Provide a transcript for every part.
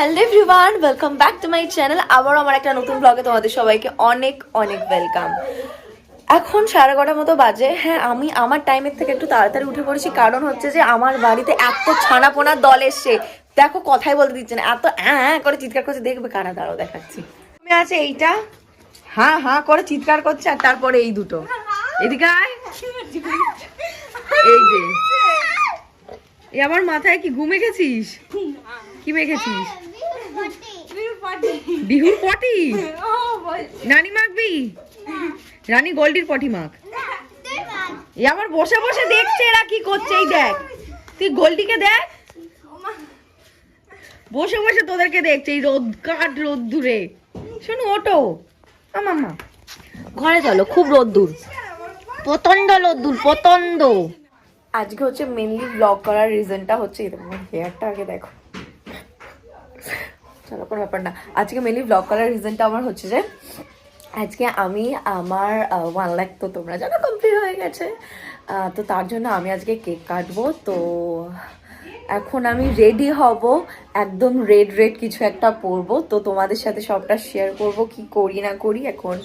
Hello everyone welcome back to my channel আবার আমার একটা নতুন ব্লগে তোমাদের সবাইকে অনেক অনেক ওয়েলকাম এখন সাড়ে কটার মতো বাজে। হ্যাঁ আমি আমার টাইমের থেকে একটু তাড়াতাড়ি উঠে পড়েছি। কারণ হচ্ছে যে, আমার বাড়িতে এত ছানা পোনার দল এসছে। দেখো, কথাই বলতে দিচ্ছে না। এত হ্যাঁ করে চিৎকার করছে। দেখবে কারা, দাঁড়াও, দেখাচ্ছি। আমি আছে এইটা? হ্যাঁ হ্যাঁ করে চিৎকার করছে। আর তারপরে এই দুটো। এদিকে এই যে। আমার মাথায় কি ঘুমে গেছিস কি মেখেছিস? বিহুর পটি। নানি মাখবি? রানী গোল্ডির পটি মাখ। এই আমার বসে বসে দেখছে এরা কি করছে এই দেখ। তুই গোল্ডিকে দেখ। বসে বসে তোদেরকে দেখছে এই রোদ কাঠ রোদ দূরে শোনো ওটো মামা ঘরে চলো খুব রোদ্দুর। প্রচণ্ড রোদ্দুর প্রচণ্ড আজকে হচ্ছে মেনলি ব্লগ করার রিজনটা হচ্ছে দেখো হেয়ারটা আগে দেখো। চলো, কোনো ব্যাপার না। আজকে মেনলি ব্লগ করার রিজনটা আমার হচ্ছে যে, আজকে আমি আমার ওয়ান লাখ তো তোমরা জানো কমপ্লিট হয়ে গেছে। তো তার জন্য আমি আজকে কেক কাটবো। তো এখন আমি রেডি হব। একদম রেড রেড কিছু একটা পরবো। তো তোমাদের সাথে সবটা শেয়ার করব, কি করি, না করি। এখন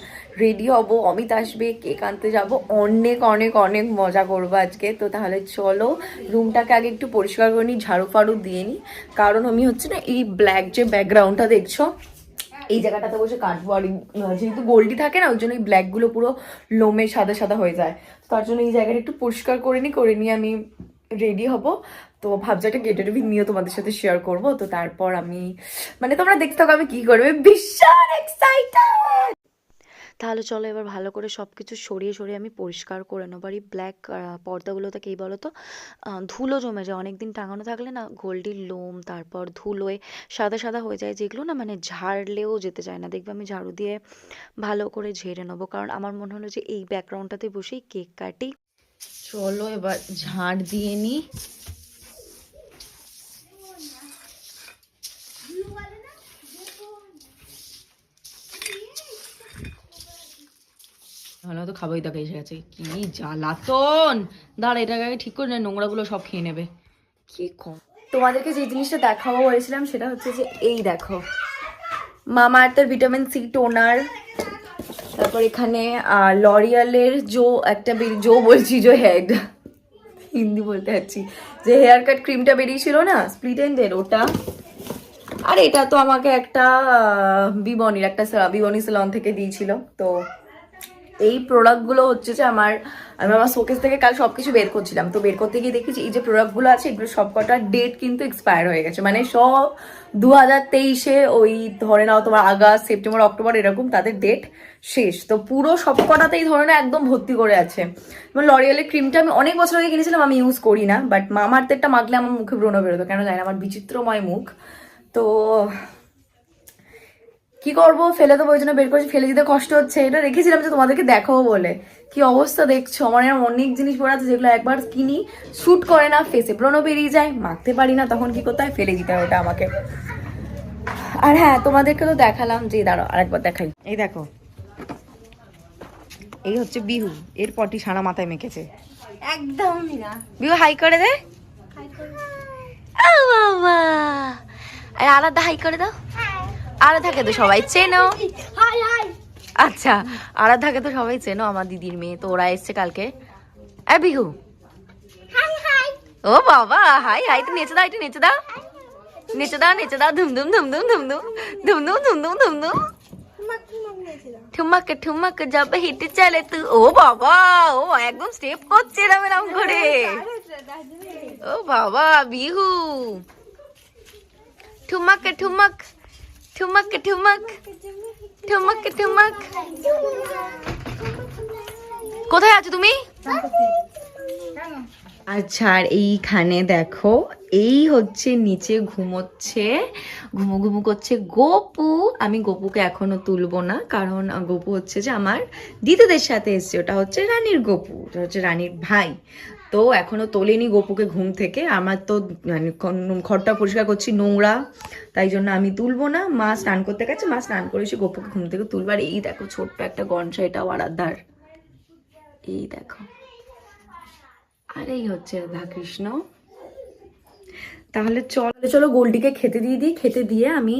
রেডি হব, অমিত আসবে কেক আনতে যাব। অনেক অনেক অনেক মজা করব আজকে। তো তাহলে চলো রুমটাকে আগে একটু পরিষ্কার করে নিই, ঝাড়ু ফাড়ু দিয়ে নিই। কারণ আমি হচ্ছে না এই ব্ল্যাক যে ব্যাকগ্রাউন্ডটা দেখছ, এই জায়গাটাতে বসে কাটবো। আর যেহেতু গোল্ডি থাকে না, ওই জন্য এই ব্ল্যাকগুলো পুরো লোমে সাদা সাদা হয়ে যায়। তার জন্য এই জায়গাটা একটু পরিষ্কার করে নিই, করে নিয়ে আমি রেডি হব। তো ভাবছি একটা গেটের ভিন নিয়েও তোমাদের সাথে শেয়ার করব। তো তারপর আমি মানে তোমরা দেখতে থাকো আমি কি করবে। ভীষণ এক্সাইটেড তাহলে চলো এবার ভালো করে সব কিছু সরিয়ে সরিয়ে আমি পরিষ্কার করে নেব। আর এই ব্ল্যাক পর্দাগুলোতে কী বলো তো ধুলো জমে যায়। অনেক দিন টাঙানো থাকলে না গোল্ডির লোম তারপর ধুলোয় সাদা সাদা হয়ে যায় যেগুলো না মানে ঝাড়লেও যেতে চায় না। দেখবে আমি ঝাড়ু দিয়ে ভালো করে ঝেড়ে নেব। কারণ আমার মনে হলো যে এই ব্যাকগ্রাউন্ডটাতে বসেই কেক কাটি। চলো এবার ঝাড় দিয়ে নি। ভালো তো খাবোই দেখে এসে গেছে। কি জ্বালাতন! দাঁড়া, এটাকে আগে ঠিক করে না, নোংরাগুলো সব খেয়ে নেবে। কি কম। তোমাদেরকে যে জিনিসটা দেখাবো বলেছিলাম, সেটা হচ্ছে যে এই দেখো। মামা আর্থের ভিটামিন সি টোনার তারপর এখানে লরিয়ালের জো, একটা জো বলছি জো হেড হিন্দি বলতে যাচ্ছি। যে হেয়ার কাট ক্রিমটা বেরিয়েছিল না স্প্লিট এন্ডের ওটা। আর এটা তো আমাকে একটা বিবনির একটা বিবনি সেলন থেকে দিয়েছিল, তো এই প্রোডাক্টগুলো হচ্ছে যে আমার, আমি আমার শোকেস থেকে কাল সবকিছু বের করছিলাম। তো বের করতে গিয়ে দেখেছি এই যে প্রোডাক্টগুলো আছে, এগুলো সবকটার ডেট কিন্তু এক্সপায়ার হয়ে গেছে। মানে সব দু হাজার তেইশে ওই ধরে নাও তোমার আগস্ট, সেপ্টেম্বর, অক্টোবর এরকম তাদের ডেট শেষ। তো পুরো সবকটাতেই ধরে নাও একদম ভর্তি করে আছে। যেমন লরিয়ালের ক্রিমটা আমি অনেক বছর আগে কিনেছিলাম, আমি ইউজ করি না বাট মামার মামার্থেরটা মাখলে আমার মুখে ব্রণ বেরোতো। কেন জানি আমার বিচিত্রময় মুখ। তো কি করব? ফেলে দেবো ওই জন্য বের করেছি। ফেলে দিতে কষ্ট হচ্ছে। এটা রেখেছিলাম যে তোমাদেরকে দেখাবো বলে। কি অবস্থা দেখছ? আমার এরকম অনেক জিনিস পড়ে আছে যেগুলো একবার কিনি শ্যুট করে না ফেসে ব্রণ বেরিয়ে যায় মাখতে পারি না তখন কি করতে হয়? ফেলে দিতে হয় ওটা আমাকে। আর হ্যাঁ তোমাদেরকে তো দেখালাম। যে দাঁড়াও আরেকবার দেখাই। এই দেখো। এই হচ্ছে বিহু। এর পটি সারা মাথায় মেখেছে। একদমই না। বিহু হাই করে দে। আর আলাদা হাই করে দাও। আলাদাকে তো সবাই চেনো আচ্ছা আরাধাকে তো সবাই চেনো আমার দিদির মেয়ে তো ওরা এসছে কালকে বিহু ও বাবা হাই হাই তো নেচে দাও একটু নেচে দাও নেচে দাও নেচে দাও ধুম ধুম ধুম ধুম ধুম ধুম ধুম ধুম ধুম ধুম ধুম ধুম ঠুমক ঠুমক যাব হেঁটে চলে তু ও বাবা ও একদম স্টেপ করছে এরম এরম করে ও বাবা বিহু ঠুমক ঠুমক ঠুমক ঠুমক ঠুমক ঠুমক। কোথায় আছো তুমি? আচ্ছা আর এইখানে দেখো, এই হচ্ছে নিচে ঘুমোচ্ছে, ঘুমু ঘুমু করছে গোপু। আমি গোপুকে এখনও তুলবো না, কারণ গোপু হচ্ছে যে আমার দিদিদের সাথে এসছে, ওটা হচ্ছে রানীর গোপু, ওটা হচ্ছে রানীর ভাই। তো এখনও তোলেনি গোপুকে ঘুম থেকে। আমার তো মানে ঘরটা পরিষ্কার করছি, নোংরা। তাই জন্য আমি তুলবো না। মা স্নান করতে গেছে, মা স্নান করেছি গোপুকে ঘুম থেকে তুলবার এই দেখো, ছোট্ট একটা গনসা, এটাও আরাধার। এই দেখো। আর এই হচ্ছে রাধা কৃষ্ণ তাহলে চল চলো গোল্ডিকে খেতে দিয়ে দিই। খেতে দিয়ে আমি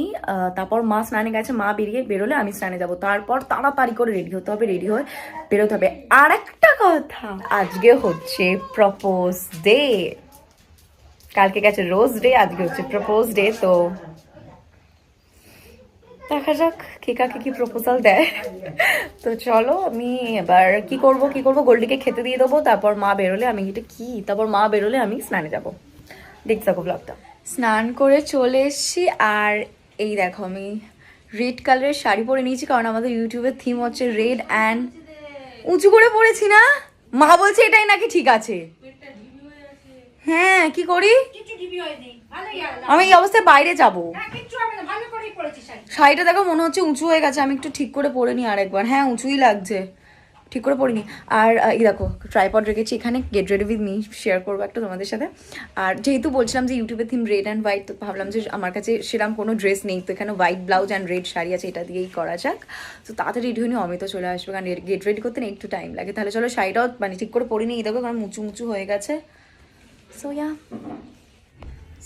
তারপর মা স্নানে গেছে, মা বেরিয়ে বেরোলে আমি স্নানে যাব। তারপর তাড়াতাড়ি করে রেডি হতে হবে, রেডি হয়ে বেরোতে হবে। আর একটা কথা, আজকে হচ্ছে প্রপোজ ডে। কালকে গেছে রোজ ডে, আজকে হচ্ছে প্রপোজ ডে, তো দেখা যাক কে কাকে কি প্রপোজাল দেয়। তো চলো আমি এবার কি করব কি করব? গোল্ডিকে খেতে দিয়ে দেবো, তারপর মা বেরোলে আমি এটা কি? তারপর মা বেরোলে আমি স্নানে যাব। দেখতে থাকো ব্লগটা স্নান করে চলে এসেছি আর এই দেখো আমি রেড কালারের শাড়ি পরে নিয়েছি কারণ আমাদের ইউটিউবের থিম হচ্ছে রেড অ্যান্ড উঁচু করে পড়েছি না? মা বলছে এটাই নাকি ঠিক আছে। হ্যাঁ কি করি? আমি এই অবস্থায় বাইরে যাব। শাড়িটা দেখো মনে হচ্ছে উঁচু হয়ে গেছে আমি একটু ঠিক করে পরে নিই আরেকবার। হ্যাঁ উঁচুই লাগছে। ঠিক করে পরিনি আর এই দেখো ট্রাইপড রেখেছি এখানে get ready with me share করব একটা তোমাদের সাথে। আর যেহেতু বলছিলাম যে ইউটিউবের থিম রেড অ্যান্ড হোয়াইট তো ভাবলাম যে আমার কাছে সেরকম কোনো ড্রেস নেই, তো এখানে white blouse and red sari আছে, এটা দিয়েই করা যাক। তো তাড়াতাড়ি রেডি হয়ে অমিত চলে আসবে, কারণ গেট রেডি করতে না একটু টাইম লাগে। তাহলে চলো শাড়িটাও মানে ঠিক করে পরে নিই এই দেখো কারণ মুচু মুচু হয়ে গেছে। সো ইয়া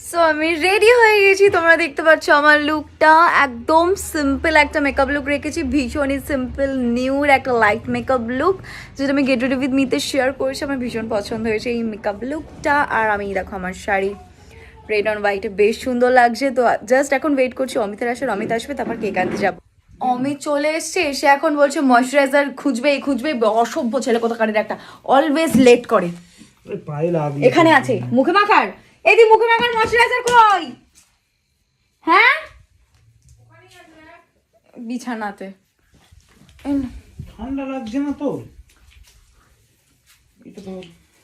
সো আমি রেডি হয়ে গেছি। তোমরা দেখতে পাচ্ছ আমার লুকটা একদম সিম্পল একটা মেকআপ লুক রেখেছি। ভীষণই সিম্পল নিউর একটা লাইট মেকআপ লুক যেটা আমি গেট উইথ মিতে শেয়ার করেছি আমার ভীষণ পছন্দ হয়েছে এই মেকআপ লুকটা আর আমি দেখো আমার শাড়ি রেড অন হোয়াইটে বেশ সুন্দর লাগছে। তো জাস্ট এখন ওয়েট করছি অমিতের আসবে অমিত আসবে তারপর কেক আনতে যাব। অমিত চলে এসছে এসে এখন বলছে ময়শ্চারাইজার খুঁজবে এই খুঁজবে অসভ্য ছেলে কোথাকারের একটা। অলওয়েজ লেট করে। এখানে আছে মুখে মাখার? এদি মুখে মাখার ময়শ্চারাইজার কই? হ্যাঁ? বিছানাতে। ঠান্ডা লাগছে না তোর এটা তো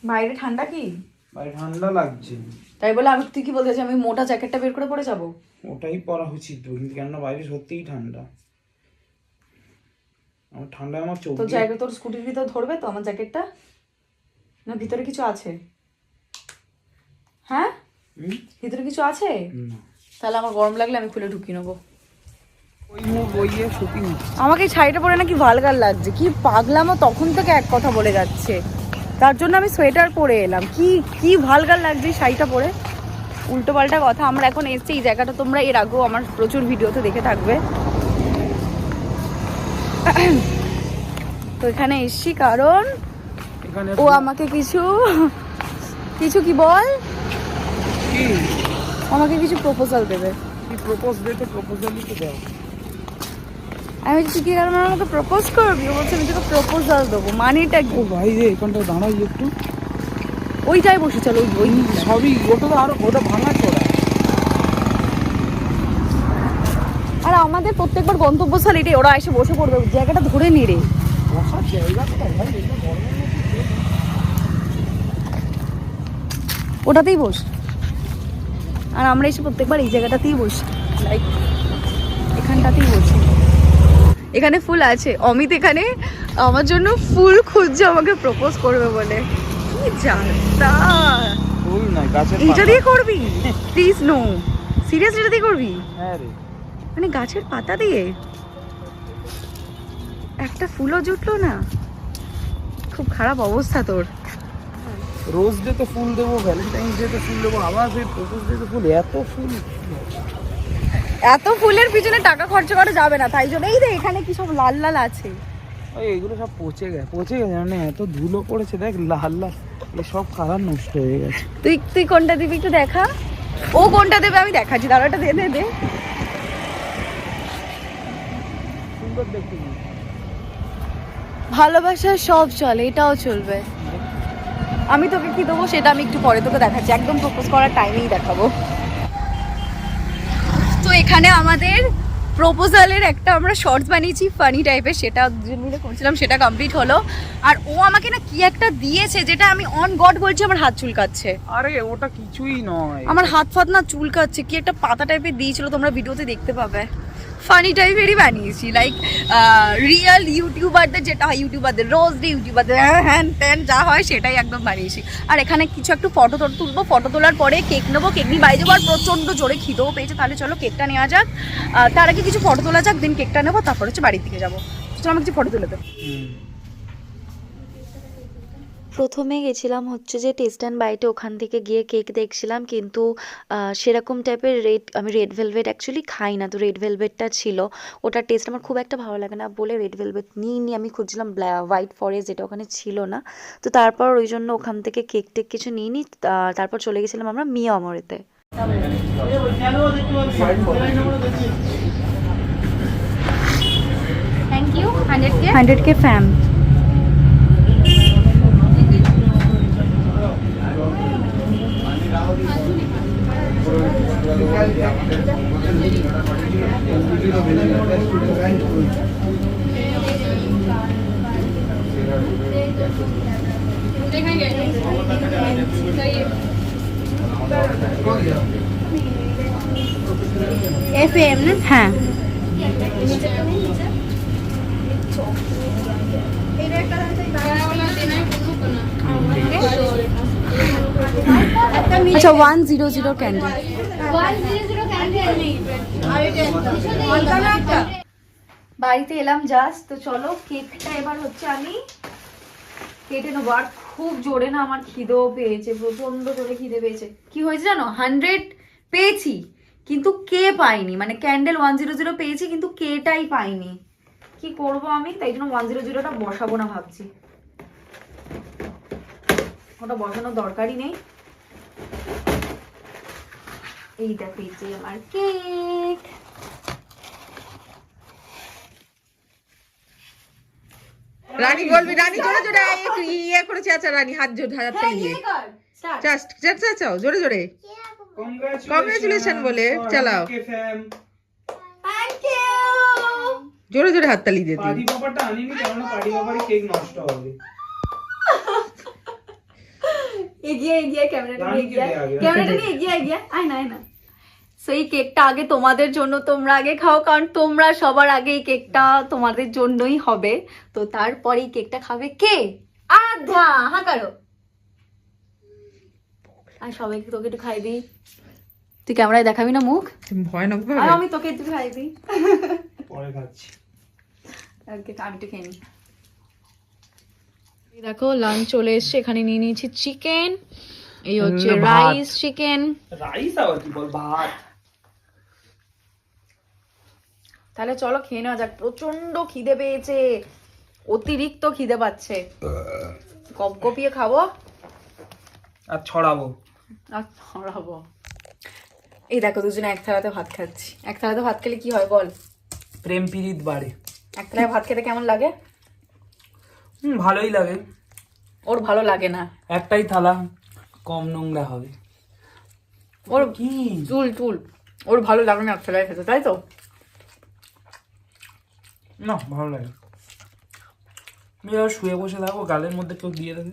বাইরে ঠান্ডা কি? বাইরে ঠান্ডা লাগছে। তাই বলে আমি তুই কি বলতে চাচ্ছিস আমি মোটা জ্যাকেটটা বের করে পরে যাব? ওটাই পরা উচিত তো কিন্তু কেননা বাইরে সত্যিই ঠান্ডা। আমার ঠান্ডায় আমার চোখ দিয়ে- জায়গা তোর স্কুটির ভিতর ধরবে তো আমার জ্যাকেটটা? না ভিতরে কিছু আছে? হ্যাঁ? ভিতরে কিছু আছে? তাহলে আমার গরম লাগলে আমি খুলে ঢুকিয়ে নেব। আমাকে শাড়িটা পরে নাকি ভালগার লাগছে। কি পাগলামো তখন থেকে এক কথা বলে যাচ্ছে। তার জন্য আমি সোয়েটার পরে এলাম। কি কি ভালগার লাগছে শাড়িটা পরে? উল্টো পাল্টা কথা আমরা এখন এসছি এই জায়গাটা। তোমরা এর আগেও আমার প্রচুর ভিডিওতে দেখে থাকবে। তো এখানে এসছি কারণ ও আমাকে কিছু কিছু কি বল? কি? আমাকে কিছু প্রপোজাল দেবে। কি প্রপোজ দে তো প্রপোজালই তো দাও। আমি বলছি কি কারণ আমাকে প্রপোজ করবি? ও বলছে আমি তোকে প্রপোজাল দেবো। মানেটা কি? ও ভাই রে এখানটা দাঁড়াই একটু। ওইটাই বসে চলো ওই ওই সবই ওটা তো আরও ওটা ভাঙা চড়া। আর আমাদের প্রত্যেকবার গন্তব্যস্থল এটাই ওরা এসে বসে পড়বে। জায়গাটা ধরে নি রে। বসার জায়গা কোথায় ভাই এটা গরমের মধ্যে ওটাতেই বস। আর আমরা এসে প্রত্যেকবার এই জায়গাটাতেই বসি। লাইক এখানটাতেই বসি। এখানে ফুল আছে। অমিত এখানে আমার জন্য ফুল খুঁজছে আমাকে প্রপোজ করবে বলে। কি জানতা ফুল নয় গাছের এইটা দিয়ে করবি? প্লিজ নো সিরিয়াস এটা দিয়ে করবি? হ্যাঁ রে। মানে গাছের পাতা দিয়ে? একটা ফুলও জুটলো না। খুব খারাপ অবস্থা তোর। রোজ ডে তো ফুল দেবো ভ্যালেন্টাইন্স ডে তো ফুল দেবো আবার সেই প্রপোজ ডে তো ফুল এত ফুল। এত ফুলের পিছনে টাকা খরচা করা যাবে না তাই জন্য এই যে এখানে কি সব লাল লাল আছে? ওই এগুলো সব পচে গেছে পচে গেছে মানে এত ধুলো পড়েছে দেখ লাল লাল সব কালার নষ্ট হয়ে গেছে। তুই তুই কোনটা দিবি একটু দেখা? ও কোনটা দেবে আমি দেখাচ্ছি দাঁড়া ওটা দে দে দে। সুন্দর দেখতে ভালোবাসা সব চলে এটাও চলবে। আমি তোকে কি দেবো সেটা আমি একটু পরে তোকে দেখাচ্ছি। একদম প্রপোজ করার টাইমেই দেখাবো। তো এখানে আমাদের প্রপোজালের একটা আমরা শর্টস বানিয়েছি ফানি টাইপের সেটা দুজন মিলে করছিলাম সেটা কমপ্লিট হলো। আর ও আমাকে না কি একটা দিয়েছে যেটা আমি অন গড বলছি আমার হাত চুলকাচ্ছে। আরে ওটা কিছুই নয়। আমার হাত ফাত না চুলকাচ্ছে কি একটা পাতা টাইপের দিয়েছিল তোমরা ভিডিওতে দেখতে পাবে। ফানি টাইপেরই বানিয়েছি লাইক রিয়েল ইউটিউবারদের যেটা হয় ইউটিউবারদের রোজ ডে ইউটিউবারদের হ্যান ত্যান যা হয় সেটাই একদম বানিয়েছি। আর এখানে কিছু একটু ফটো টটো তুলবো ফটো তোলার পরে কেক নেব কেক নিয়ে বাইরে যাব আর প্রচণ্ড জোরে খিদেও পেয়েছে, তাহলে চলো কেকটা নেওয়া যাক। তার আগে কিছু ফটো তোলা যাক দিন কেকটা নেব, তারপর হচ্ছে বাড়ির দিকে যাব। চলো আমাকে কিছু ফটো তুলে দেবো। প্রথমে গেছিলাম হচ্ছে যে টেস্ট অ্যান্ড বাইটে ওখান থেকে গিয়ে কেক দেখছিলাম কিন্তু সেরকম টাইপের রেড আমি রেড ভেলভেট অ্যাকচুয়ালি খাই না। তো রেড ভেলভেটটা ছিল ওটার টেস্ট আমার খুব একটা ভালো লাগে না বলে রেড ভেলভেট নিই নি। আমি খুঁজছিলাম হোয়াইট ফরেস্ট যেটা ওখানে ছিল না। তো তারপর ওই জন্য ওখান থেকে কেক টেক কিছু নিই নি তারপর চলে গেছিলাম আমরা মিয়া অমরেতে thank you hundred K hundred K fam F M না হ্যাঁ আচ্ছা ওয়ান জিরো জিরো ক্যান্ডেল বাড়িতে এলাম জাস্ট তো চলো, কেকটা এবার হচ্ছে আমি কেটে নেব। আর খুব জোরে না আমার খিদেও পেয়েছে প্রচণ্ড জোরে খিদে পেয়েছে। কি হয়েছে জানো? হান্ড্রেড পেয়েছি, কিন্তু কে পাইনি মানে ক্যান্ডেল ওয়ান জিরো জিরো পেয়েছি, কিন্তু কেটাই পাইনি কি করব আমি? তাই জন্য ওয়ান জিরো জিরোটা বসাবো না ভাবছি। ওটা বসানোর দরকারই নেই। এই দেখো এই যে আমার কেক। রানী বলবি রানী জোরে জোরে একটু ইয়ে করেছে আচ্ছা রানী হাত জোরে হাত চালিয়ে জাস্ট চাও চাও জোরে জোরে। Congratulations বলে চালাও। জোরে জোরে হাত তালি দিয়ে পার্টি ব্যাপারটা আনিনি কেননা পার্টি ব্যাপারে কেক নষ্ট হবে। এগিয়ে এগিয়ে ক্যামেরাটা নিয়ে এগিয়ে। ক্যামেরাটা নিয়ে এগিয়ে এগিয়ে। আয় না আয় না। সো এই কেকটা আগে তোমাদের জন্য তোমরা আগে খাও কারণ তোমরা সবার আগে এই কেকটা তোমাদের জন্যই হবে। তো তারপরে এই কেকটা খাবে কে? আধা। হা কারও। আর সবাইকে তোকে একটু খাই দিই? তুই ক্যামেরায় দেখাবি না মুখ? ভয়ানক আমি তোকে একটু খাই দিই। পরে খাচ্ছি। আমি একটু খেয়ে নিই। দেখো লাঞ্চ চলে এসছে এখানে নিয়ে নিয়েছি চিকেন এই হচ্ছে রাইস চিকেন রাইস আবার কি বল ভাত? তাহলে চলো খেয়ে নেওয়া যাক প্রচণ্ড খিদে পেয়েছে অতিরিক্ত খিদে পাচ্ছে। কপ কপিয়ে খাব? আর ছড়াবো। আর ছড়াবো। এই দেখো দুজনে এক থালাতে ভাত খাচ্ছি। এক থালাতে ভাত খেলে কি হয় বল? প্রেম পিরিত বাড়ে। এক থালায় ভাত খেতে কেমন লাগে? হুম ভালোই লাগে। ওর ভালো লাগে না। একটাই থালা কম নোংরা হবে। ওর কি? চুল চুল। ওর ভালো লাগে না একটা খেতে তাই তো? না ভালো লাগে। মেয়েরা শুয়ে বসে থাকো গালের মধ্যে কেউ দিয়ে দেবে।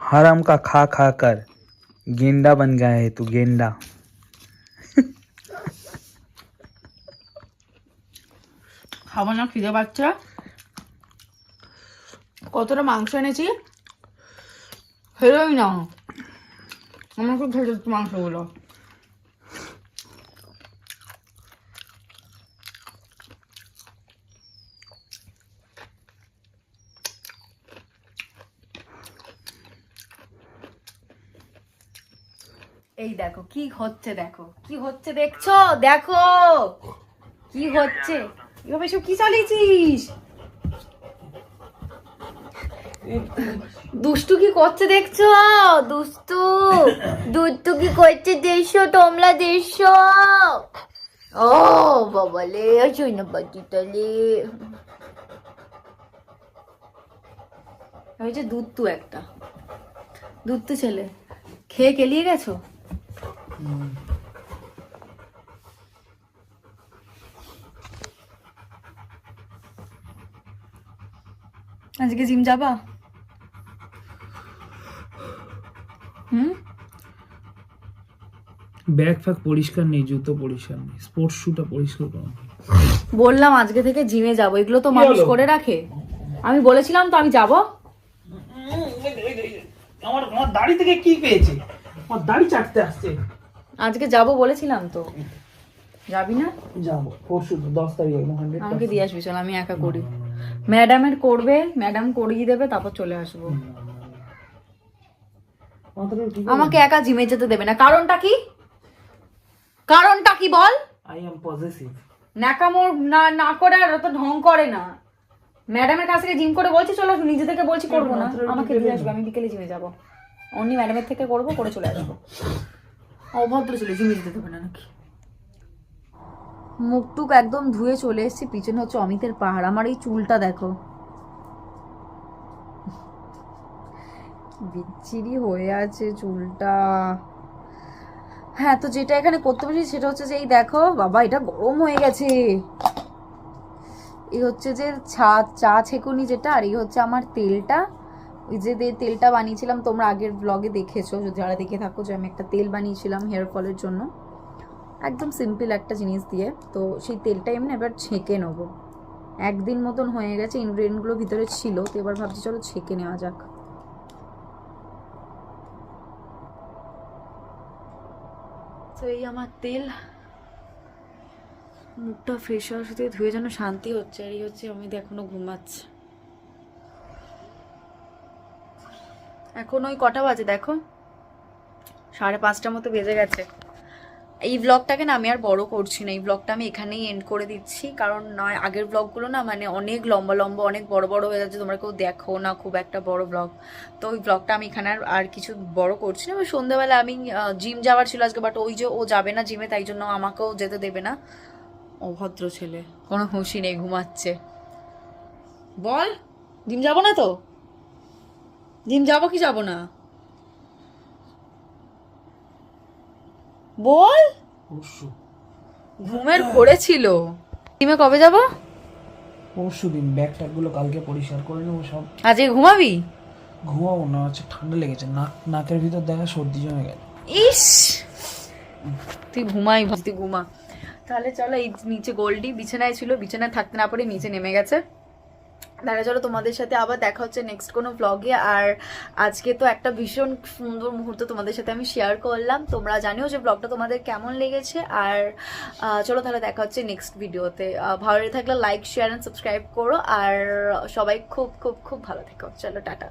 হারাম কা খা খা কর। गेंडा बन गया है तू गेंडा খাবো না খিদে পাচ্ছে কতটা মাংস এনেছি ফেরোই না আমার খুব খেতে হচ্ছে মাংসগুলো এই দেখো, কি হচ্ছে দেখো, কি হচ্ছে দেখছ? দেখো, কি হচ্ছে? এভাবে সব কি চালিয়েছিস? দুষ্টু কি করছে দেখছ? দুষ্টু দুষ্টু কি করছে দেখছ তোমরা দেখছ? ও বাবালে আসই না বাটিটালে হয়েছে দুধ তু একটা দুধ তু ছেলে, খেয়ে কেলিয়ে গেছো? আজকে জিম যাবা? হুম? ব্যাগ ফ্যাগ পরিষ্কার নেই জুতো পরিষ্কার নেই স্পোর্টস শুটা পরিষ্কার করো। বললাম আজকে থেকে জিমে যাব এগুলো তো মানুষ করে রাখে। আমি বলেছিলাম তো আমি যাব। আমার আমার দাড়ি থেকে কি পেয়েছে? আমার দাড়ি চাটতে আসছে। আজকে যাব বলেছিলাম তো। যাবি না? যাব। পরশু তো দশ তারিখ আমাকে দিয়ে আসবি চল আমি একা করি। ম্যাডামের করবে ম্যাডাম করিয়ে দেবে তারপর চলে আসব। আমাকে একা জিমে যেতে দেবে না। কারণটা কি? কারণটা কি বল? আই এম ন্যাকামোর না না করে আর অত ঢং করে না। ম্যাডামের কাছ থেকে জিম করে বলছি চলো নিজে থেকে বলছি করব না। আমাকে দিয়ে আসবে আমি বিকেলে জিমে যাব। অন্য ম্যাডামের থেকে করব করে চলে আসব। মুখটুক একদম ধুয়ে চলে এসেছি, পিছনে হচ্ছে অমিতের পাহাড়। আমার এই চুলটা দেখো। বিচ্ছিরি হয়ে আছে চুলটা। হ্যাঁ তো যেটা এখানে করতে পারছি সেটা হচ্ছে যে এই দেখো, বাবা, এটা গরম হয়ে গেছে। এই হচ্ছে যে চা চা ছেকুনি যেটা, আর এই হচ্ছে আমার তেলটা। ওই যে তেলটা বানিয়েছিলাম, তোমরা আগের ব্লগে দেখেছ। যদি যারা দেখে থাকো যে আমি একটা তেল বানিয়েছিলাম হেয়ার ফলের জন্য, একদম সিম্পল একটা জিনিস দিয়ে। তো সেই তেলটা এমনি এবার ছেঁকে নেব। একদিন মতন হয়ে গেছে ইনগ্রেডিয়েন্টগুলো ভিতরে ছিল, তো এবার ভাবছি চলো ছেঁকে নেওয়া যাক। তো এই আমার তেল, মুখটা ফ্রেশ হওয়ার সাথে ধুয়ে যেন শান্তি হচ্ছে, আর এই হচ্ছে আমি এখনও ঘুমাচ্ছে। এখন ওই কটা বাজে, দেখো। সাড়ে পাঁচটার মতো বেজে গেছে। এই ব্লগটাকে না আমি আর বড় করছি না, এই ব্লগটা আমি এখানেই এন্ড করে দিচ্ছি। কারণ নয়, আগের ব্লগগুলো না মানে অনেক লম্বা লম্বা, অনেক বড় বড় হয়ে যাচ্ছে। তোমরা কেউ দেখো না, খুব একটা বড় ব্লগ তো ওই ব্লগটা আমি এখানে আর কিছু বড় করছি না। সন্ধ্যেবেলা আমি জিম যাওয়ার ছিল আজকে বাট ওই যে ও যাবে না জিমে তাই জন্য আমাকেও যেতে দেবে না। অভদ্র ছেলে, কোনো হুঁশি নেই, ঘুমাচ্ছে। বল জিম যাব না তো? জিম যাব কি যাব না? বল। ঘুমের ঘোরে ছিল। জিমে কবে যাব? পরশু দিন ব্যাগ ট্যাগগুলো কালকে পরিষ্কার করে নেব সব। আজকে ঘুমাবি? ঘুমাবো না হচ্ছে ঠান্ডা লেগেছে। নাক নাকের ভিতর দেখা সর্দি জমে গেল ইস! তুই ঘুমাই তুই ঘুমা। তাহলে চলো এই নিচে গোল্ডি বিছানায় ছিল বিছানায় থাকতে না পারে নিচে নেমে গেছে। তাহলে চলো তোমাদের সাথে আবার দেখা হচ্ছে নেক্সট কোনো ব্লগে আর আজকে তো একটা ভীষণ সুন্দর মুহূর্ত তোমাদের সাথে আমি শেয়ার করলাম। তোমরা জানিও যে ব্লগটা তোমাদের কেমন লেগেছে। আর চলো তাহলে দেখা হচ্ছে নেক্সট ভিডিওতে ভালো থাকলে লাইক শেয়ার অ্যান্ড সাবস্ক্রাইব করো। আর সবাই খুব খুব খুব ভালো থেকো। চলো, টাটা।